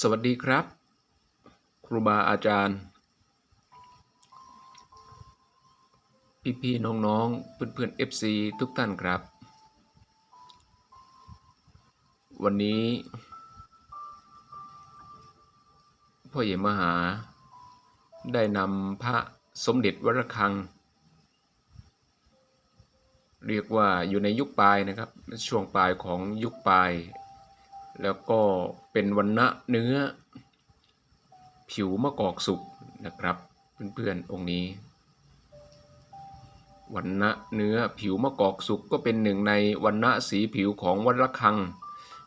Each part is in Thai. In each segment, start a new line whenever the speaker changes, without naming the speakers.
สวัสดีครับ ครูบาอาจารย์ พี่พี่ๆน้องๆเพื่อนเพื่อนๆ FC ทุกท่านครับ วันนี้ พ่อใหญ่มหา ได้นำพระสมเด็จวรคัง เรียกว่าอยู่ในยุคปลายนะครับ ช่วงปลายของยุคปลาย แล้วก็เป็นวันณะเนื้อ ผิวมะกอกสุกนะครับ เพื่อนๆองค์นี้วันณะเนื้อผิวมะกอกสุกก็เป็นหนึ่งในวันณะสีผิวของวัดระฆัง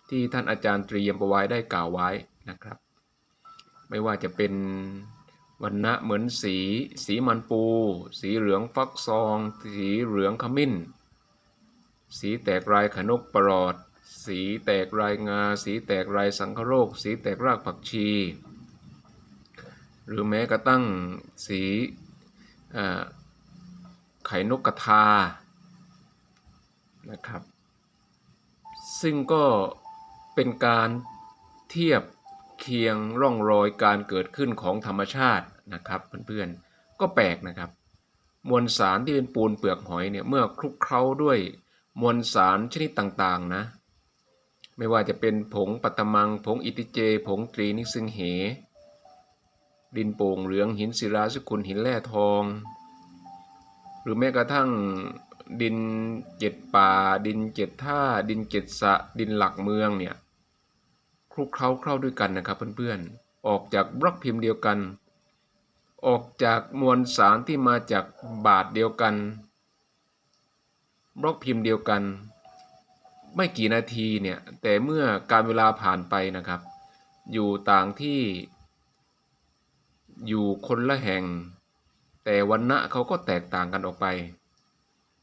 ที่ท่านอาจารย์เตรียมประไว้ได้กล่าวไว้นะครับ ไม่ว่าจะเป็นวันณะเหมือนสี สีมันปู สีเหลืองฟักซอง สีเหลืองขมิ้น สีแตกลายขนกประหลอด สีแตกลายงา สีแตกลายสังคโรค สีแตกรากผักชี หรือแม้กระทั่งสีไข่นกกระทานะครับ ซึ่งก็เป็นการเทียบเคียงร่องรอยการเกิดขึ้นของธรรมชาตินะครับเพื่อนๆ ก็แปลกนะครับ มวลสารที่เป็นปูนเปลือกหอยเนี่ยเมื่อคลุกเคล้าด้วยมวลสารชนิดต่างๆนะ ไม่ว่าจะเป็นผงปัตมัง ผงอิติเจ ผงตรีนิซึงเห ดินโป่งเหลืองหินศิลาสกุลหินแร่ทอง หรือแม้กระทั่งดินเจ็ดป่า ดินเจ็ดท่า ดินเจ็ดสะ ดินหลักเมืองเนี่ยคลุกเคล้าเข้าด้วยกันนะครับเพื่อนๆ ออกจากบล็อกพิมพ์เดียวกัน ออกจากมวลสารที่มาจากบาทเดียวกัน บล็อกพิมพ์เดียวกัน ไม่กี่นาทีเนี่ยแต่เมื่อการเวลาผ่านไปนะครับ อยู่ต่างที่ อยู่คนละแห่ง แต่วันณะเขาก็แตกต่างกันออกไป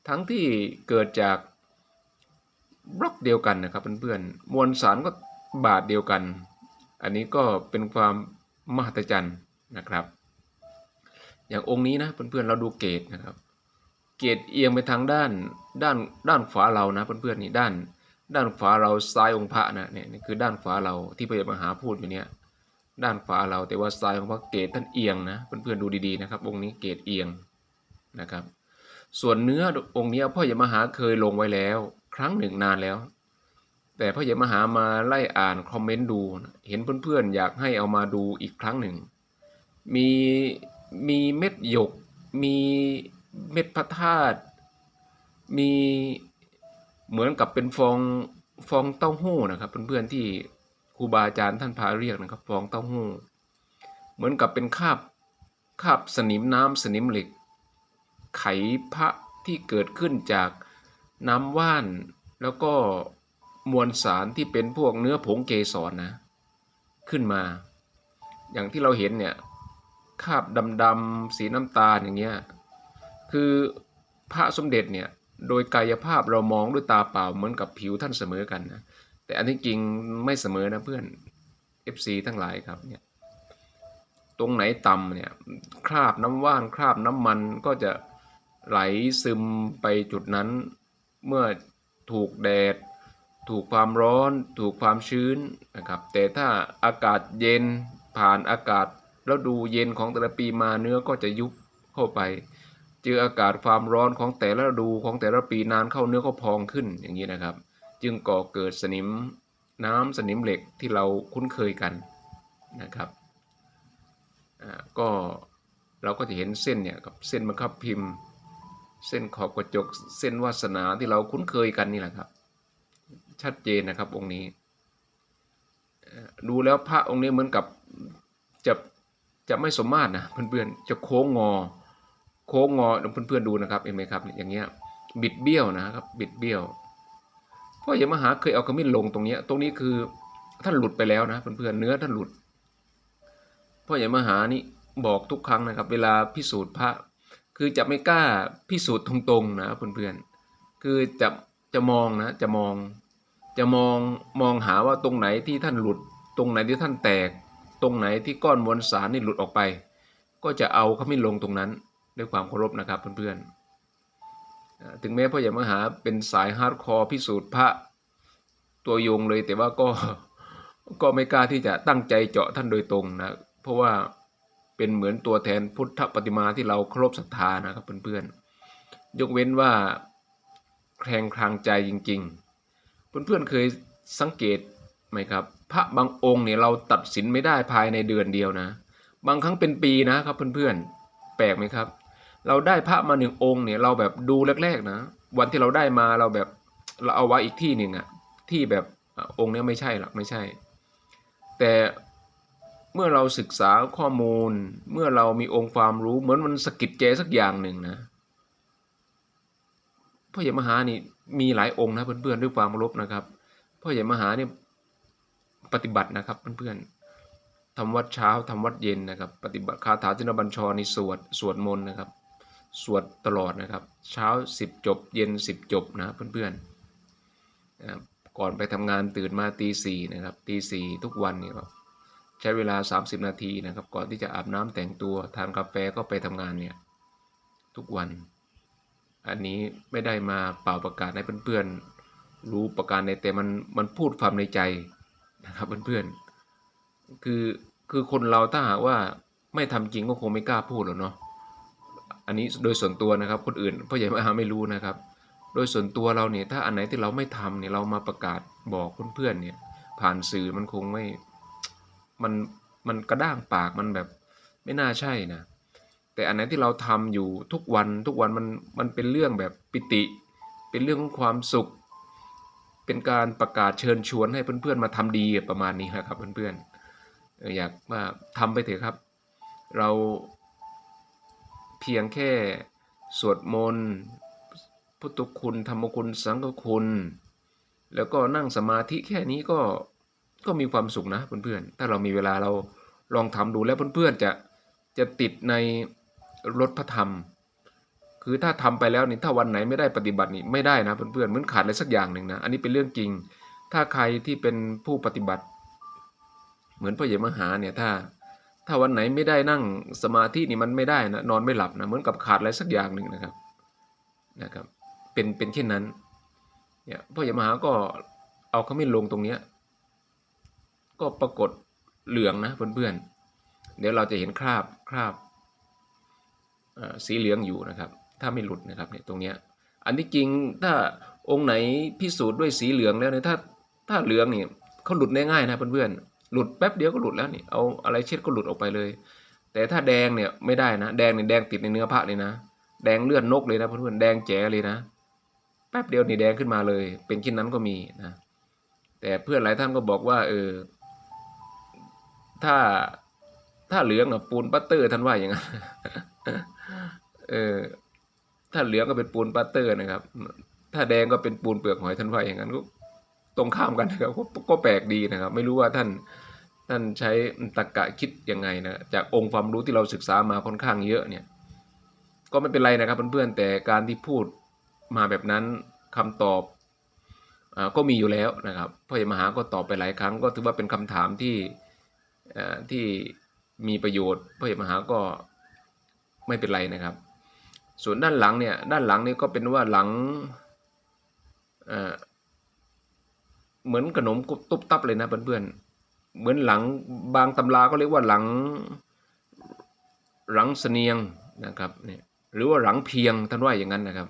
ทั้งที่เกิดจากบล็อกเดียวกันนะครับเพื่อนๆมวลสารก็บาทเดียวกัน อันนี้ก็เป็นความมหัศจรรย์นะครับ อย่างองค์นี้นะเพื่อนๆเราดูเกตนะครับ เกตเอียงไปทางด้านด้านด้านขวาเรานะเพื่อนๆนี่ด้าน ด้านขวาเราซ้ายองค์พระนะเนี่ยนี่คือด้านขวาเราที่พระเดชมหาพูดอยู่เนี่ยด้านขวาเราแต่ว่าซ้ายของพระเกตท่านเอียงนะเพื่อนๆดูดีๆนะครับองค์นี้เกตเอียงนะครับ ส่วนเนื้อองค์นี้พ่อใหญ่มหาเคยลงไว้แล้ว ครั้งหนึ่งนานแล้ว แต่พ่อใหญ่มหามาไล่อ่านคอมเมนต์ดูเห็นเพื่อนๆอยากให้เอามาดูอีกครั้งหนึ่ง มีมีเม็ดหยก มีเม็ดพระธาตุมี เหมือนกับเป็นฟองฟองเต้าหู้นะครับ เพื่อนๆที่ครูบาอาจารย์ท่านพาเรียกนะครับ ฟองเต้าหู้ เหมือนกับเป็นคาบคาบสนิมน้ำสนิมเหล็ก ไขพระที่เกิดขึ้นจากน้ำว่าน แล้วก็มวลสารที่เป็นพวกเนื้อผงเกสรนะ ขึ้นมา อย่างที่เราเห็นเนี่ยคาบดำๆสีน้ำตาลอย่างเงี้ยคือพระสมเด็จเนี่ย โดยกายภาพเรามองด้วยตาเปล่าเหมือนกับผิวท่านเสมอกันนะแต่อันที่จริงไม่เสมอนะเพื่อน FC ทั้งหลายครับเนี่ยตรงไหนต่ำเนี่ยคราบน้ำว่านคราบน้ำมันก็จะไหลซึมไปจุดนั้น เมื่อถูกแดด ถูกความร้อน ถูกความชื้นนะครับแต่ถ้าอากาศเย็นผ่านอากาศแล้วดูเย็นของแต่ละปีมาเนื้อก็จะยุบเข้าไป เจออากาศความร้อนของแต่ละฤดูของแต่ละปีนานเข้าเนื้อก็พองขึ้นอย่างนี้นะครับ จึงก่อเกิดสนิมน้ำสนิมเหล็กที่เราคุ้นเคยกันนะครับอ่าก็เราก็จะเห็นเส้นเนี่ยกับเส้นบังคับพิมพ์ เส้นขอบกระจกเส้นวาสนาที่เราคุ้นเคยกันนี่แหละครับ ชัดเจนนะครับองค์นี้ ดูแล้วพระองค์นี้เหมือนกับจะจะไม่สมมาตรนะเพื่อนๆจะโค้งงอ โค้งงอเพื่อนๆดูนะครับเห็นไหมครับอย่างเงี้ยบิดเบี้ยวนะครับบิดเบี้ยวพ่อใหญ่มหาเคยเอาขมิ้นลงตรงเนี้ย ตรงนี้คือท่านหลุดไปแล้วนะเพื่อนๆเนื้อท่านหลุดพ่อใหญ่มหานี่บอกทุกครั้งนะครับ เวลาพิสูจน์พระ คือจะไม่กล้าพิสูจน์ตรงๆนะเพื่อนๆคือจะจะมองนะจะมอง จะมองมองหาว่าตรงไหนที่ท่านหลุด ตรงไหนที่ท่านแตก ตรงไหนที่ก้อนมวลสารนี่หลุดออกไป ก็จะเอาขมิ้นลงตรงนั้น ด้วยความเคารพนะครับเพื่อนๆอ่าถึงแม้พ่อใหญ่มหาเป็นสายฮาร์ดคอร์พิสูจน์พระตัวยงเลยแต่ว่าก็ก็ไม่กล้าที่จะตั้งใจเจาะท่านโดยตรงนะเพราะว่าเป็นเหมือนตัวแทนพุทธปฏิมาที่เราเคารพศรัทธานะครับเพื่อนๆยกเว้นว่าแคลงคลางใจจริง ๆ เพื่อนๆเคยสังเกตไหมครับ พระบางองค์เนี่ยเราตัดสินไม่ได้ภายในเดือนเดียวนะ บางครั้งเป็นปีนะครับเพื่อนๆแปลกไหมครับ เราได้พระมาหนึ่งองค์เนี่ย เราแบบดูแรกๆนะวันที่เราได้มาเราแบบเราเอาไว้อีกที่หนึ่งอะที่แบบองค์เนี้ยไม่ใช่หรอกไม่ใช่ แต่เมื่อเราศึกษาข้อมูล เมื่อเรามีองค์ความรู้เหมือนมันสกิดใจสักอย่างหนึ่งนะพ่อใหญ่มหานี่มีหลายองค์นะเพื่อนๆด้วยความเคารพนะครับพ่อใหญ่มหานี่ปฏิบัตินะครับเพื่อนๆทำวัดเช้าทำวัดเย็นนะครับ ปฏิบัติคาถาจินบัญชรในสวดสวดมนต์นะครับ สวดตลอดนะครับ เช้าสิบจบ เย็นสิบจบนะเพื่อนๆนะครับก่อนไปทำงานตื่นมาตีสี่นะครับตีสี่ทุกวันเนี่ยครับใช้เวลา 30 นาทีนะครับ ก่อนที่จะอาบน้ำแต่งตัวทานกาแฟก็ไปทำงานเนี่ยทุกวัน อันนี้ไม่ได้มาเป่าประกาศให้เพื่อนๆ รู้ประการในแต่มันมันพูดความในใจนะครับเพื่อนๆคือคือคนเราถ้าหากว่าไม่ทำจริงก็คงไม่กล้าพูดหรอกเนาะ อันนี้โดยส่วนตัวนะครับ คนอื่นพ่อใหญ่มหาไม่รู้นะครับ โดยส่วนตัวเราเนี่ยถ้าอันไหนที่เราไม่ทำเนี่ยเรามาประกาศบอกเพื่อนๆเนี่ย ผ่านสื่อมันคงไม่มันมันกระด้างปากมันแบบไม่น่าใช่นะแต่อันไหนที่เราทำอยู่ทุกวันทุกวันมันมันเป็นเรื่องแบบปิติ เป็นเรื่องของความสุข เป็นการประกาศเชิญชวนให้เพื่อนๆมาทำดีประมาณนี้นะครับเพื่อนๆอออยากว่าทำไปเถอะครับ เรา เพียงแค่สวดมนต์พุทธคุณธรรมคุณสังฆคุณ แล้วก็นั่งสมาธิแค่นี้ก็ก็มีความสุขนะเพื่อนๆ ถ้าเรามีเวลาเราลองทำดูแล้วเพื่อนๆจะจะติดในรถพระธรรม คือถ้าทำไปแล้วนี่ถ้าวันไหนไม่ได้ปฏิบัตินี่ไม่ได้นะเพื่อนๆเหมือนขาดอะไรสักอย่างหนึ่งนะ อันนี้เป็นเรื่องจริง ถ้าใครที่เป็นผู้ปฏิบัติ เหมือนพ่อใหญ่มหาเนี่ยถ้า ถ้าวันไหนไม่ได้นั่งสมาธินี่มันไม่ได้นะนอนไม่หลับนะเหมือนกับขาดอะไรสักอย่างหนึ่งนะครับนะครับเป็นเป็นเช่นนั้นเนี่ยพ่อใหญ่มหาก็เอาขมิ้นลงตรงเนี้ยก็ปรากฏเหลืองนะเพื่อนๆเดี๋ยวเราจะเห็นคราบคราบอ่อสีเหลืองอยู่นะครับ ถ้าไม่หลุดนะครับเนี่ยตรงเนี้ยอันที่จริงถ้าองค์ไหนพิสูจน์ด้วยสีเหลืองแล้วเนี่ยถ้าถ้าเหลืองนี่เขาหลุดได้ง่ายนะเพื่อนๆ หลุดแป๊บเดียวก็หลุดแล้วนี่เอาอะไรเช็ดก็หลุดออกไปเลย แต่ถ้าแดงเนี่ยไม่ได้นะ แดงเนี่ยแดงติดในเนื้อพระเลยนะ แดงเลือดนกเลยนะเพื่อนๆแดงแจ๋เลยนะ แป๊บเดียวนี่แดงขึ้นมาเลย เป็นเช่นนั้นก็มีนะ แต่เพื่อนหลายท่านก็บอกว่าเออถ้าถ้าเหลืองกับปูนปัตเตอร์ท่านว่าอย่างนั้นเออถ้าเหลืองก็เป็นปูนปัตเตอร์นะครับ ถ้าแดงก็เป็นปูนเปลือกหอยท่านว่าอย่างนั้นก็ตรงข้ามกันนะครับก็แปลกดีนะครับ ไม่รู้ว่าท่าน ท่านใช้ตรรกะคิดยังไงนะจากองค์ความรู้ที่เราศึกษามาค่อนข้างเยอะเนี่ยก็ไม่เป็นไรนะครับเพื่อนๆแต่การที่พูดมาแบบนั้นคำตอบอก็มีอยู่แล้วนะครับพ่อใหญ่มหาก็ตอบไปหลายครั้ง ก็ถือว่าเป็นคำถามที่ที่มีประโยชน์พ่อใหญ่มหาก็ไม่เป็นไรนะครับ ส่วนด้านหลังเนี่ยด้านหลังนี่ก็เป็นว่าหลังเหมือนขนมตุ๊บตับเลยนะเพื่อนๆ เหมือนหลังบางตำราก็เรียกว่าหลังหลังเสนียงนะครับเนี่ยหรือว่าหลังเพียงท่านว่าอย่างนั้นนะครับ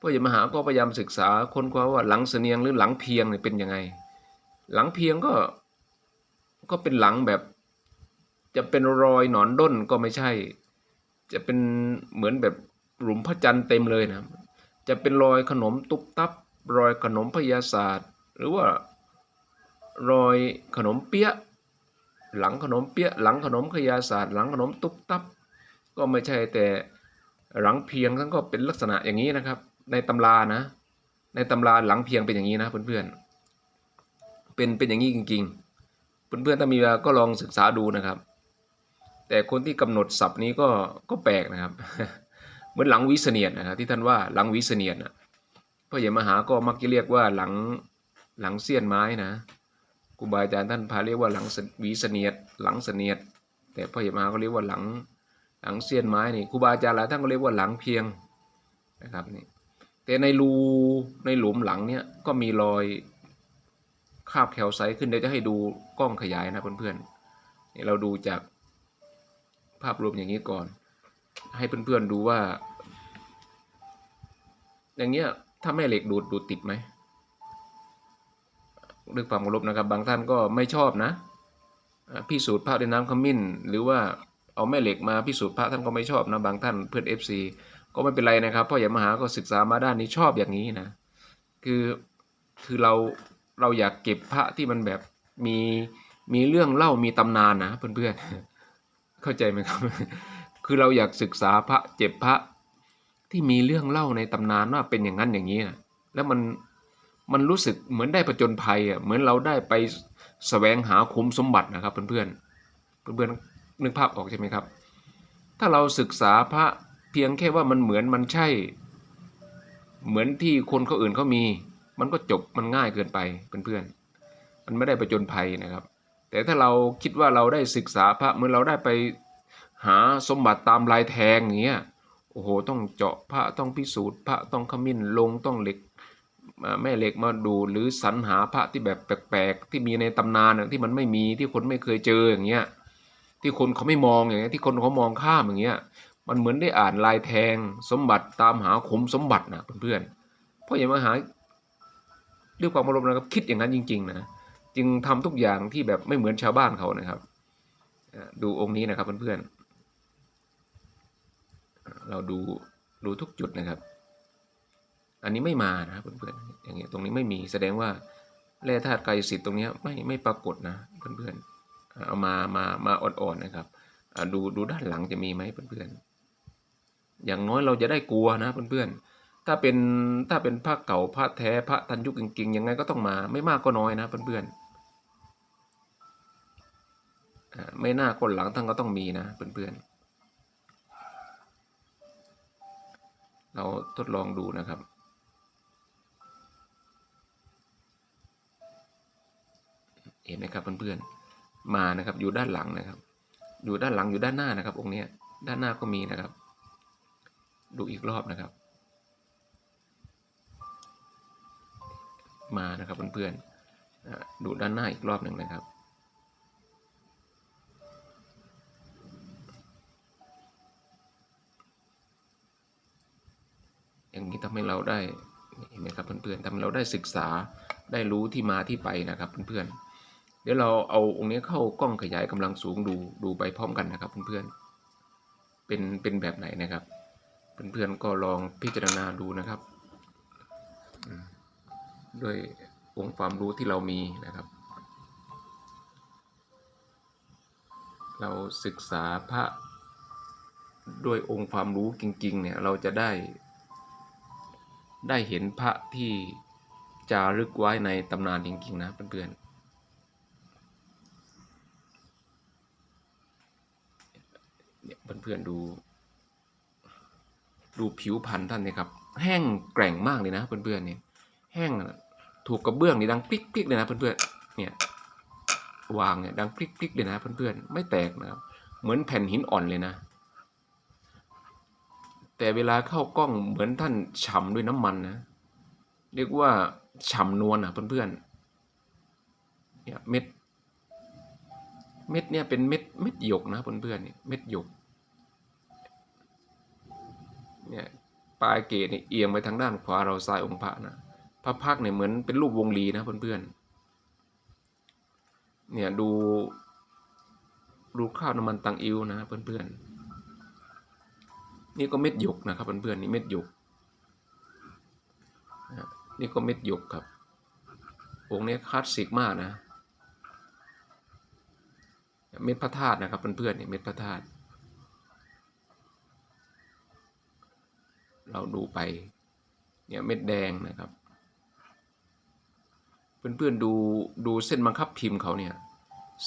พ่อใหญ่มหาก็พยายามศึกษาค้นคว้าว่าหลังเสนียงหรือหลังเพียงเนี่ยเป็นยังไง หลังเพียงก็ก็เป็นหลังแบบ จะเป็นรอยหนอนด้นก็ไม่ใช่ จะเป็นเหมือนแบบหลุมพระจันทร์เต็มเลยนะจะเป็นรอยขนมตุ๊บตับรอยขนมพยาศาสตร์ หรือว่า รอยขนมเปี๊ยะหลังขนมเปี๊ยะหลังขนมขยาศาสตร์ หลังขนมตุ๊บตับ ก็ไม่ใช่แต่หลังเพียงทั้งก็เป็นลักษณะอย่างนี้นะครับ ในตำรานะ ในตำราหลังเพียงเป็นอย่างนี้นะเพื่อนๆเป็นเป็นอย่างนี้จริง ๆ เพื่อนๆถ้ามีเวลาก็ลองศึกษาดูนะครับ แต่คนที่กำหนดศัพท์นี้ก็ก็แปลกนะครับ เหมือนหลังวิเสเนียดนะครับที่ท่านว่าหลังวิเสเนียดนะพ่อใหญ่มหาก็มักจะเรียกว่าหลังหลังเสี้ยนไม้นะ ครูบาอาจารย์ท่านพาเรียกว่าหลังวิเสนียดหลังเสนียด แต่พ่อใหญ่มาก็เรียกว่าหลังหลังเสี้ยนไม้นี่ครูบาอาจารย์หลายท่านก็เรียกว่าหลังเพียงนะครับนี่แต่ในรูในหลุมหลังเนี่ยก็มีรอยคาบแคลไซต์ขึ้นเดี๋ยวจะให้ดูกล้องขยายนะเพื่อนๆนี่เราดูจากภาพรวมอย่างนี้ก่อน ให้เพื่อนๆดูว่า อย่างเงี้ยถ้าแม่เหล็กดูดดูดติดไหม ด้วยความเคารพนะครับ บางท่านก็ไม่ชอบนะพิสูจน์พระด้วยน้ำขมิ้น หรือว่าเอาแม่เหล็กมาพิสูจน์พระท่านก็ไม่ชอบนะบางท่านเพื่อน FC ก็ไม่เป็นไรนะครับพราะอย่มหาก็ศึกษามาด้านนี้ชอบอย่างนี้นะคือคือเราเราอยากเก็บพระที่มันแบบมีมีเรื่องเล่ามีตำนานนะเพื่อนๆเข้าใจไหมครับ คือเราอยากศึกษาพระเจ็บพระที่มีเรื่องเล่าในตำนานว่าเป็นอย่างนั้นอย่างนี้นะแล้วมัน มันรู้สึกเหมือนได้ประจนภัยอะเหมือนเราได้ไปแสวงหาคุ้มสมบัตินะครับเพื่อนๆเพื่อนๆนึกภาพออกใช่ไหมครับ ถ้าเราศึกษาพระเพียงแค่ว่ามันเหมือนมันใช่ เหมือนที่คนเขาอื่นเขามี มันก็จบมันง่ายเกินไปเพื่อนๆมันไม่ได้ประจนภัยนะครับ แต่ถ้าเราคิดว่าเราได้ศึกษาพระเหมือนเราได้ไปหาสมบัติตามลายแทงอย่างเงี้ยโอ้โหต้องเจาะพระต้องพิสูจน์พระต้องขมิ้นลงต้องเหล็ก แม่เหล็กมาดูหรือสรรหาพระที่แบบแปลกๆ ที่มีในตำนานที่มันไม่มีที่คนไม่เคยเจออย่างเงี้ยที่คนเขาไม่มองอย่างเงี้ยที่คนเขามองข้ามอย่างเงี้ยมันเหมือนได้อ่านลายแทงสมบัติตามหาขุมสมบัตินะเพื่อนๆเพราะอย่ามาหาด้วยความอารมณ์นะครับคิดอย่างนั้นจริง ๆ นะจึงทำทุกอย่างที่แบบไม่เหมือนชาวบ้านเขานะครับ ดูองค์นี้นะครับเพื่อนๆเราดูดูทุกจุดนะครับ อันนี้ไม่มานะครับเพื่อนๆอย่างเงี้ยตรงนี้ไม่มีแสดงว่าแร่ธาตุไกลสิทธิ์ตรงนี้ไม่ไม่ปรากฏนะเพื่อนๆอ่าเอามามามาอ่อนๆนะครับดูดูด้านหลังจะมีไหมเพื่อนๆอย่างน้อยเราจะได้กลัวนะเพื่อนๆถ้าเป็นถ้าเป็นพระเก่าพระแท้พระทันยุคจริงๆยังไงก็ต้องมาไม่มากก็น้อยนะเพื่อนๆอ่าไม่น้าคนหลังท่านก็ต้องมีนะเพื่อนๆ เราทดลองดูนะครับ เห็นไหมครับเพื่อนๆมานะครับอยู่ด้านหลังนะครับ อยู่ด้านหลังอยู่ด้านหน้านะครับ องค์นี้ด้านหน้าก็มีนะครับ ดูอีกรอบนะครับ มานะครับเพื่อนๆอะดูด้านหน้าอีกรอบหนึ่งนะครับอย่างนี้ทำให้เราได้เห็นไหมครับเพื่อนๆทำให้เราได้ศึกษาได้รู้ที่มาที่ไปนะครับเพื่อนๆ เดี๋ยวเราเอาองค์นี้เข้ากล้องขยายกำลังสูงดูดูไปพร้อมกันนะครับเพื่อนๆเป็นเป็นแบบไหนนะครับ เพื่อนๆก็ลองพิจารณาดูนะครับด้วยองค์ความรู้ที่เรามีนะครับ เราศึกษาพระด้วยองค์ความรู้จริง ๆ เนี่ยเราจะได้ ได้เห็นพระที่จารึกไว้ในตำนานจริง ๆ นะเพื่อนๆ เพื่อนๆดูดูผิวพรรณท่านเนี่ยครับ แห้งแกร่งมากเลยนะเพื่อนๆเนี่ยแห้งอะถูกกระเบื้องนี่ดังพลิกๆเลยนะเพื่อนๆเนี่ยวางเนี่ยดังพลิกๆเลยนะเพื่อนๆไม่แตกนะครับ เหมือนแผ่นหินอ่อนเลยนะ แต่เวลาเข้ากล้องเหมือนท่านฉ่ำด้วยน้ำมันนะ เรียกว่าฉ่ำนวลอะเพื่อนๆเนี่ยเม็ด เม็ดเนี่ยเป็นเม็ดเม็ดหยกนะเพื่อนๆเนี่ยเม็ดหยก เนี่ยปลายเกศเนี่ยเอียงไปทางด้านขวาเราซ้ายองค์พระนะพระพักเนี่ยเหมือนเป็นรูปวงรีนะเพื่อนๆเนี่ยดูดูข้าวน้ำมันตังอิวนะเพื่อนๆนี่ก็เม็ดหยกนะครับเพื่อนๆนี่เม็ดหยกนะนี่ก็เม็ดหยกครับองค์นี้คลาสสิกมากนะ เม็ดพระธาตุนะครับเพื่อนๆนี่เม็ดพระธาตุ เราดูไปเนี่ยเม็ดแดงนะครับ เพื่อนๆดูดูเส้นบังคับพิมพ์เขาเนี่ย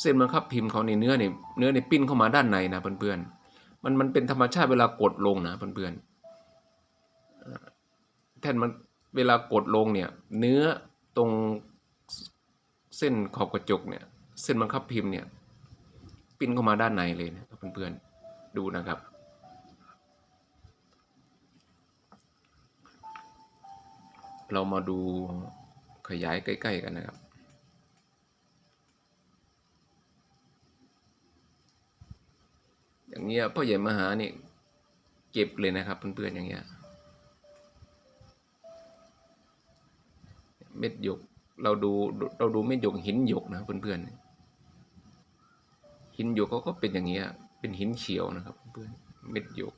เส้นบังคับพิมพ์เขาในเนื้อเนี่ยเนื้อในปิ้นเข้ามาด้านในนะเพื่อนๆมันมันเป็นธรรมชาติเวลากดลงนะเพื่อนๆแท่นมันเวลากดลงเนี่ยเนื้อตรงเส้นขอบกระจกเนี่ยเส้นบังคับพิมพ์เนี่ยปิ้นเข้ามาด้านในเลยนะครับเพื่อนๆดูนะครับ เรามาดูขยายใกล้ ๆ กันนะครับ อย่างเงี้ยพ่อใหญ่มหานี่เก็บเลยนะครับเพื่อนๆอย่างเงี้ยเม็ดหยกเราดูเราดูเม็ดหยกหินหยกนะเพื่อนๆหินหยกเขาก็เป็นอย่างเงี้ยเป็นหินเขียวนะครับ เพื่อนเม็ดหยก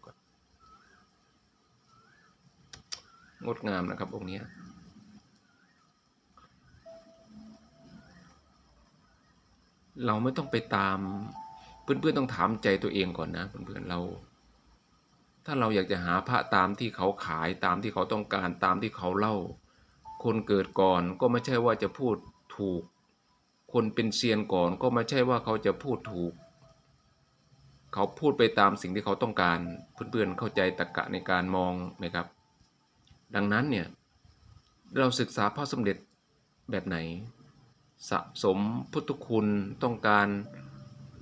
งดงามนะครับองค์นี้เราไม่ต้องไปตาม เพื่อนๆต้องถามใจตัวเองก่อนนะ เพื่อนๆเรา ถ้าเราอยากจะหาพระตามที่เขาขายตามที่เขาต้องการตามที่เขาเล่า คนเกิดก่อนก็ไม่ใช่ว่าจะพูดถูก คนเป็นเซียนก่อนก็ไม่ใช่ว่าเขาจะพูดถูก เขาพูดไปตามสิ่งที่เขาต้องการ เพื่อนๆเข้าใจตรรกะในการมองไหมครับ ดังนั้นเนี่ยเราศึกษาพระสมเด็จแบบไหน สะสมพุทธคุณต้องการ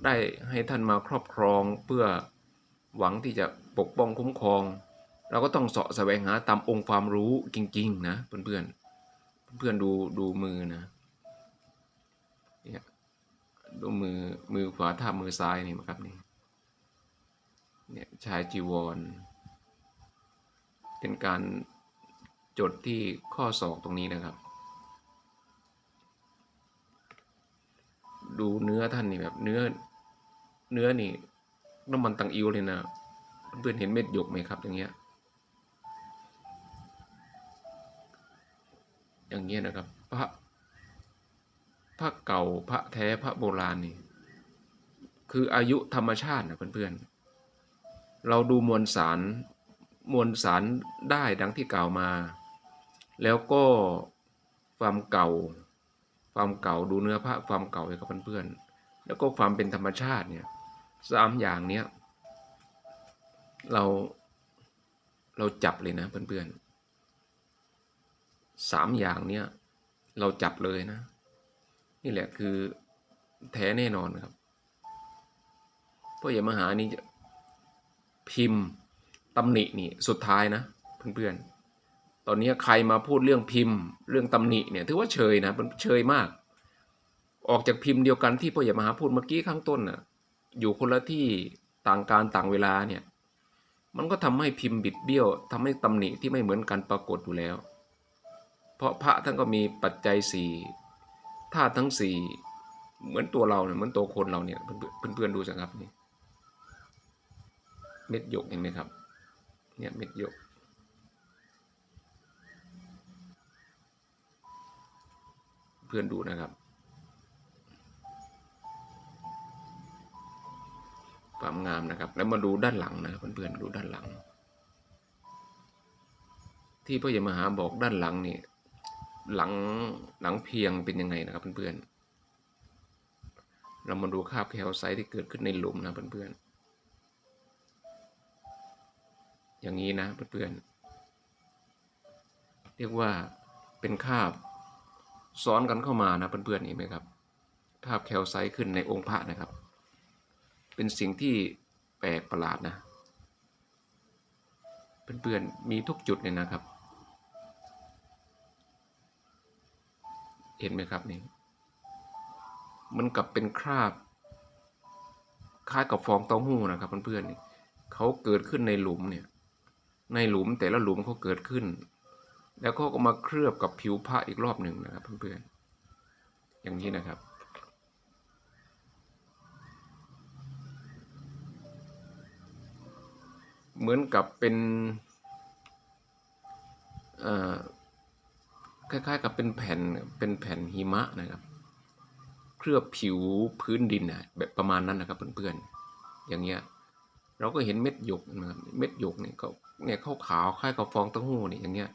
ได้ให้ท่านมาครอบครองเพื่อหวังที่จะปกป้องคุ้มครอง เราก็ต้องเสาะแสวงหาตามองค์ความรู้จริงๆนะเพื่อนๆเพื่อนๆดูดูมือนะเนี่ยดูมือมือขวาทับมือซ้ายนี่ครับนี่เนี่ยชายจีวร เป็นการ จดที่ข้อศอกตรงนี้นะครับ ดูเนื้อท่านนี่แบบเนื้อเนื้อนี่น้ำมันตังอิวเลยนะเพื่อนเห็นเม็ดหยกไหมครับ อย่างเงี้ย อย่างเงี้ยนะครับ พระพระเก่าพระแท้พระโบราณนี่ คืออายุธรรมชาตินะเพื่อนๆ เราดูมวลสารมวลสารได้ดังที่กล่าวมา แล้วก็ความเก่า ความเก่าดูเนื้อพระความเก่าเลยครับเพื่อนๆแล้วก็ความเป็นธรรมชาติเนี่ยสามอย่างเนี้ยเราเราจับเลยนะเพื่อนๆสามอย่างเนี้ยเราจับเลยนะ นี่แหละคือแท้แน่นอนครับเพราะอย่ามหานี่พิมพ์ตำหนินี่สุดท้ายนะเพื่อนๆ ตอนนี้ใครมาพูดเรื่องพิมพ์เรื่องตำหนิเนี่ยถือว่าเชยนะมันเชยมาก ออกจากพิมพ์เดียวกันที่พ่อใหญ่มหาพูดเมื่อกี้ข้างต้นน่ะอยู่คนละที่ต่างการต่างเวลาเนี่ยมันก็ทำให้พิมพ์บิดเบี้ยวทำให้ตำหนิที่ไม่เหมือนกันปรากฏอยู่แล้ว เพราะพระท่านก็มีปัจจัยสี่ธาตุทั้งสี่เหมือนตัวเราเนี่ยเหมือนตัวคนเราเนี่ยเพื่อนๆดูสิครับนี่เม็ดหยกเห็นไหมครับ เนี่ยเม็ดหยก เพื่อนดูนะครับความงามนะครับ แล้วมาดูด้านหลังนะเพื่อนๆดูด้านหลัง ที่พระยมหาบอกด้านหลังนี่หลังหลังเพียงเป็นยังไงนะครับเพื่อนๆเรามาดูคาบแคลไซต์ที่เกิดขึ้นในหลุมนะเพื่อนๆอย่างนี้นะเพื่อนๆเรียกว่าเป็นคาบ ซ้อนกันเข้ามานะเพื่อนๆเห็นไหมครับคราบแคลไซต์ขึ้นในองค์พระนะครับ เป็นสิ่งที่แปลกประหลาดนะ เพื่อนๆมีทุกจุดเลยนะครับ เห็นไหมครับนี่มันกับเป็นคราบคล้ายกับฟองเต้าหู้นะครับเพื่อนๆเขาเกิดขึ้นในหลุมเนี่ยในหลุมแต่ละหลุมเขาเกิดขึ้น แล้วก็มาเคลือบกับผิวพระอีกรอบหนึ่งนะครับเพื่อนๆ อย่างนี้นะครับ เหมือนกับเป็นคล้ายๆ กับเป็นแผ่นเป็นแผ่นหิมะนะครับ เคลือบผิวพื้นดินนะแบบประมาณนั้นนะครับเพื่อนๆ อย่างเงี้ยเราก็เห็นเม็ดหยกนะครับเม็ดหยกเนี่ยเขาเนี่ยขาวขาวคล้ายกับฟองเต้าหู้เนี่ยอย่างเงี้ย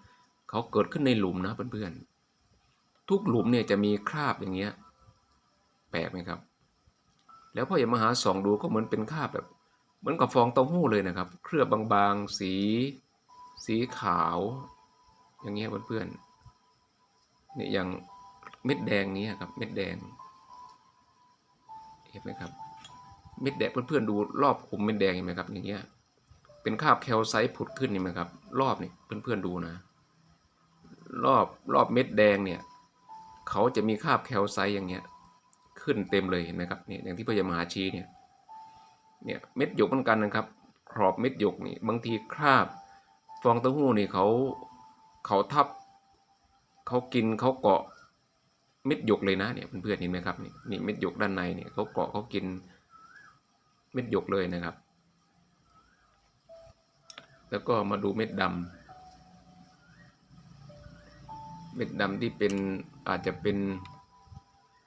เขาเกิดขึ้นในหลุมนะเพื่อนๆ ทุกหลุมเนี่ยจะมีคราบอย่างเงี้ยแปลกไหมครับ แล้วพออย่ามาหาส่องดูก็เหมือนเป็นคราบแบบ เหมือนกับฟองเต้าหู้เลยนะครับ เคลือบบางๆ สี สีขาว อย่างเงี้ยเพื่อนๆเนี่ยอย่างเม็ดแดงนี้ครับเม็ดแดงเห็นไหมครับเม็ดแดงเพื่อนๆดูรอบคุมเม็ดแดงเห็นไหมครับอย่างเงี้ยเป็นคราบแคลไซต์ผุดขึ้นเห็นไหมครับรอบนี่เพื่อนๆดูนะ รอบรอบเม็ดแดงเนี่ยเขาจะมีคราบแคลไซต์อย่างเงี้ยขึ้นเต็มเลยเห็นไหมครับเนี่ยอย่างที่พยามหาชีเนี่ยเนี่ยเม็ดหยกเหมือนกันนะครับขอบเม็ดหยกนี่บางทีคราบฟองเต้าหู้นี่เขาเขาทับเขากินเขาเกาะเม็ดหยกเลยนะเนี่ยเพื่อนๆเห็นไหมครับนี่นี่เม็ดหยกด้านในเนี่ยเขาเกาะเขากินเม็ดหยกเลยนะครับ แล้วก็มาดูเม็ดดำ เม็ดดำที่เป็นอาจจะเป็น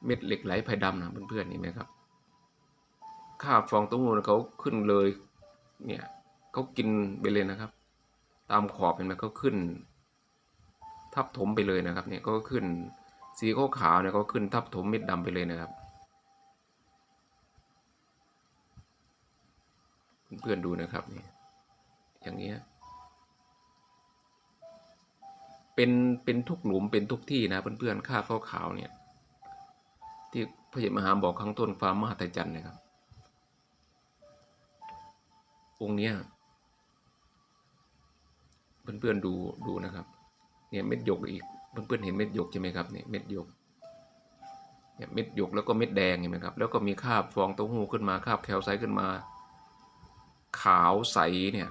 เม็ดเหล็กไหลไผ่ดำนะเพื่อนๆเห็นไหมครับ ค่าฟองเต้าหู้เขาขึ้นเลยเนี่ยเขากินไปเลยนะครับ ตามขอบเห็นไหมเขาขึ้น ทับถมไปเลยนะครับ เนี่ยก็ขึ้นสีขาวขาวๆเนี่ยก็ขึ้นทับถมเม็ดดำไปเลยนะครับ เพื่อนๆดูนะครับนี่อย่างเงี้ย เป็นเป็นทุกหลุมเป็นทุกที่นะเพื่อนๆค่าขาวขาวๆเนี่ย ที่พระเยมหาบอกข้างต้นฟ้ามหัศจรรย์นะครับ องค์เนี้ยเพื่อนๆดูดูนะครับ เนี่ยเม็ดหยกอีกเพื่อนๆเห็นเม็ดหยกใช่ไหมครับเนี่ยเม็ดหยกเนี่ยเม็ดหยกแล้วก็เม็ดแดงเห็นไหมครับ แล้วก็มีคราบฟองเต้าหู้ขึ้นมาคราบแคลไซต์ขึ้นมา ขาวใสเนี่ย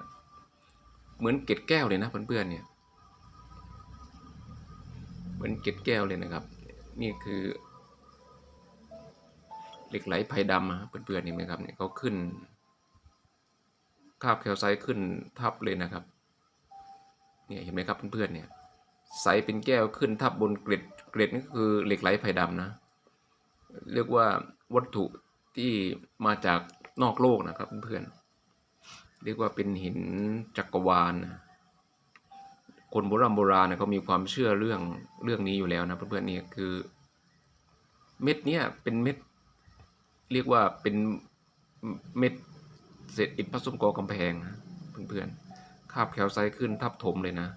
เหมือนเกล็ดแก้วเลยนะเพื่อนๆเนี่ย มือนเกล็ดแก้วเลยนะครับ นี่คือ เหล็กไหลไผ่ดำเพื่อนๆเห็นไหมครับเนี่ยเขาขึ้นคาบแคลไซต์ขึ้นทับเลยนะครับ เนี่ยเห็นไหมครับเพื่อนๆเนี่ยใสเป็นแก้วขึ้นทับบนเกล็ดเกล็ดนี่คือเหล็กไหลไผ่ดำนะ เรียกว่าวัตถุที่มาจากนอกโลกนะครับเพื่อนๆเรียกว่าเป็นหินจักรวาลนะ คนโบราณโบราณนะเขามีความเชื่อเรื่องเรื่องนี้อยู่แล้วนะเพื่อนๆเนี่ยคือ เม็ดเนี้ยเป็นเม็ด เรียกว่าเป็นเม็ดเศษอิฐผสมกอกำแพงนะเพื่อนๆคาบแคลไซต์ขึ้นทับถมเลยนะ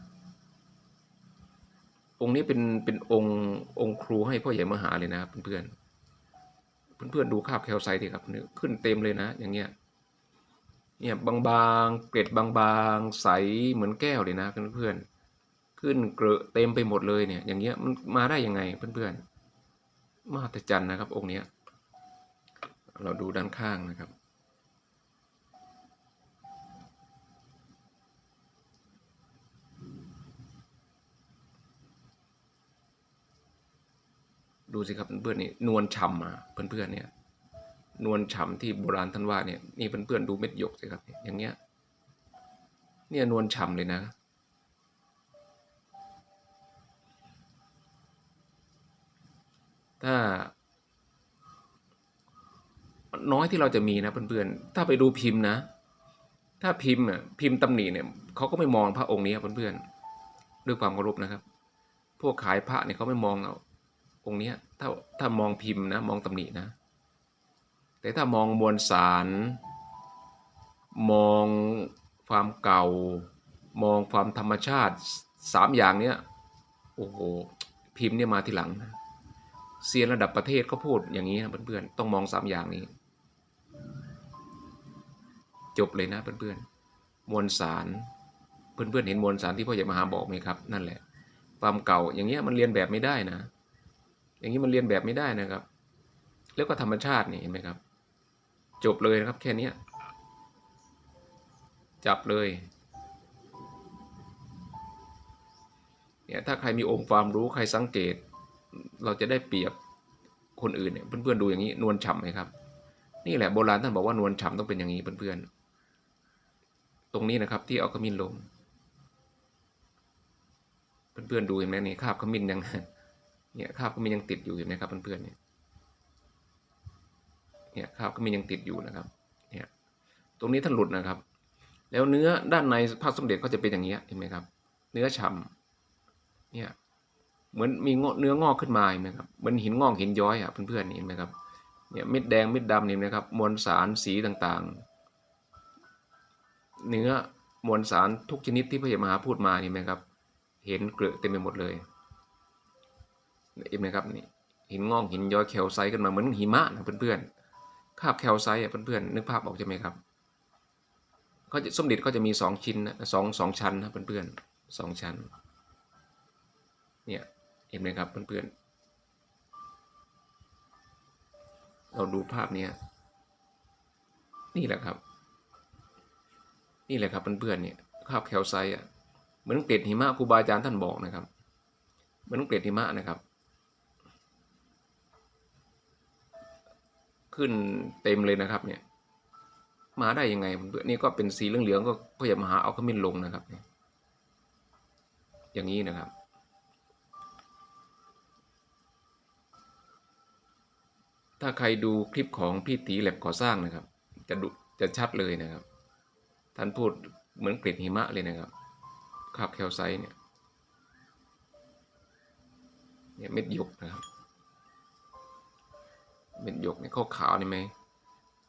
องค์นี้เป็นเป็นองค์องค์ครูให้พ่อใหญ่มหาเลยนะเพื่อนๆเพื่อนๆดูคาบแคลไซต์ดิครับขึ้นเต็มเลยนะ อย่างเงี้ยเนี่ยบางๆ เกล็ดบางๆ ใสเหมือนแก้วเลยนะเพื่อนๆ ขึ้นเกลอเต็มไปหมดเลยเนี่ย อย่างเงี้ยมันมาได้ยังไงเพื่อนๆมหัศจรรย์นะครับ องค์เนี้ย เราดูด้านข้างนะครับ ดูสิครับเพื่อนๆนี่นวลฉ่ำมาเพื่อนๆเนี่ยนวลฉ่ำที่โบราณท่านว่าเนี่ยนี่เพื่อนๆดูเม็ดหยกสิครับอย่างเงี้ยเนี่ยนวลฉ่ำเลยนะ ถ้า น้อยที่เราจะมีนะเพื่อนๆ ถ้าไปดูพิมพ์นะ ถ้าพิมพ์อะพิมพ์ตำหนิเนี่ยเขาก็ไม่มองพระองค์นี้เพื่อนๆด้วยความเคารพนะครับ พวกขายพระเนี่ยเขาไม่มองเอาองค์นี้ถ้าถ้ามองพิมพ์นะมองตำหนินะ แต่ถ้ามองมวลสาร มองความเก่า มองความธรรมชาติสามอย่างเนี้ยโอ้โหพิมพ์เนี่ยมาทีหลังนะ เซียนระดับประเทศเขาพูดอย่างนี้นะเพื่อนๆ ต้องมองสามอย่างนี้ จบเลยนะเพื่อนๆ มวลสาร เพื่อนๆ เห็นมวลสารที่พ่อใหญ่มหาบอกไหมครับ นั่นแหละ ความเก่าอย่างเงี้ยมันเรียนแบบไม่ได้นะ อย่างนี้มันเรียนแบบไม่ได้นะครับ แล้วก็ธรรมชาตินี่เห็นไหมครับ จบเลยนะครับแค่เนี้ยจับเลยเนี่ยถ้าใครมีองค์ความรู้ใครสังเกต เราจะได้เปรียบคนอื่นเนี่ยเพื่อนๆดูอย่างนี้นวลฉ่ำไหมครับ นี่แหละโบราณท่านบอกว่านวลฉ่ำต้องเป็นอย่างนี้เพื่อนๆตรงนี้นะครับ ที่เอาขมิ้นลง เพื่อนๆดูเห็นไหมนี่คาบขมิ้นยังเนี่ยคาบขมิ้นยังติดอยู่เห็นไหมครับเพื่อนๆเนี่ยเนี่ยคาบขมิ้นยังติดอยู่นะครับเนี่ยตรงนี้ท่านหลุดนะครับ แล้วเนื้อด้านในพระสมเด็จก็จะเป็นอย่างนี้เห็นไหมครับ เนื้อฉ่ำเนี่ย เหมือนมีเนื้องอกขึ้นมาเห็นไหมครับเหมือนหินงอกหินย้อยอะเพื่อนๆเห็นไหมครับเนี่ยเม็ดแดงเม็ดดำเห็นไหมครับมวลสารสีต่างๆ เนื้อมวลสารทุกชนิดที่พระเยซูมหาพูดมาเห็นไหมครับ เห็นเกลือเต็มไปหมดเลยเห็นไหมครับนี่หินงอกหินย้อยแคลไซต์ขึ้นมาเหมือนหิมะนะเพื่อนๆคาบแคลไซต์อะเพื่อนๆนึกภาพออกใช่ไหมครับเขาจะส้มด็จก็จะมีสองชิ้นนะสองสองชั้นนะเพื่อนๆสองชั้นเนี่ย เห็นไหมครับเพื่อนๆ เราดูภาพนี้นี่แหละครับ นี่แหละครับเพื่อนๆเนี่ยคราบแคลไซต์อะเหมือนเกล็ดหิมะครูบาอาจารย์ท่านบอกนะครับ เหมือนเกล็ดหิมะนะครับ ขึ้นเต็มเลยนะครับเนี่ยมาได้ยังไงเพื่อนนี่ก็เป็นสีเหลืองๆก็พยายามหาเอาขมิ้นลงนะครับ อย่างนี้นะครับ ถ้าใครดูคลิปของพี่ตีแลบก่อสร้างนะครับ จะดูจะชัดเลยนะครับ ท่านพูดเหมือนเกล็ดหิมะเลยนะครับคราบแคลไซเนี่ยเนี่ยเม็ดหยกนะครับ เม็ดหยกเนี่ยขาวนี่ไหม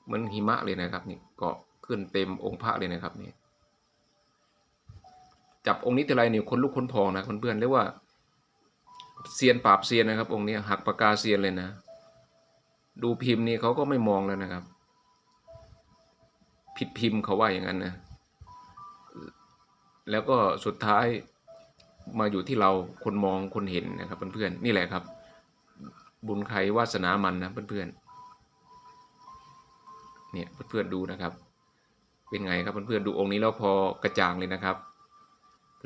เหมือนหิมะเลยนะครับนี่เกาะขึ้นเต็มองค์พระเลยนะครับนี่จับองค์นี้ทีไรเนี่ยคนลุกคนพองนะเพื่อนๆเรียกว่าเซียนปราบเซียนนะครับ องค์นี้หักปากกาเซียนเลยนะ ดูพิมพ์นี่เขาก็ไม่มองแล้วนะครับ ผิดพิมพ์เขาว่าอย่างนั้นนะ แล้วก็สุดท้ายมาอยู่ที่เราคนมองคนเห็นนะครับเพื่อนๆนี่แหละครับ บุญใครวาสนามันนะเพื่อนๆเนี่ยเพื่อนๆดูนะครับ เป็นไงครับเพื่อนๆดูองค์นี้แล้วพอกระจ่างเลยนะครับ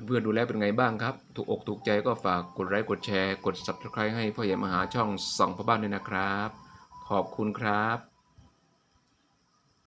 เพื่อนๆดูแล้วเป็นไงบ้างครับ ถูกอกถูกใจก็ฝากกดไลค์กดแชร์ กด subscribe ให้พ่อใหญ่มหาช่องส่องพ่อบ้านด้วยนะครับ ขอบคุณครับ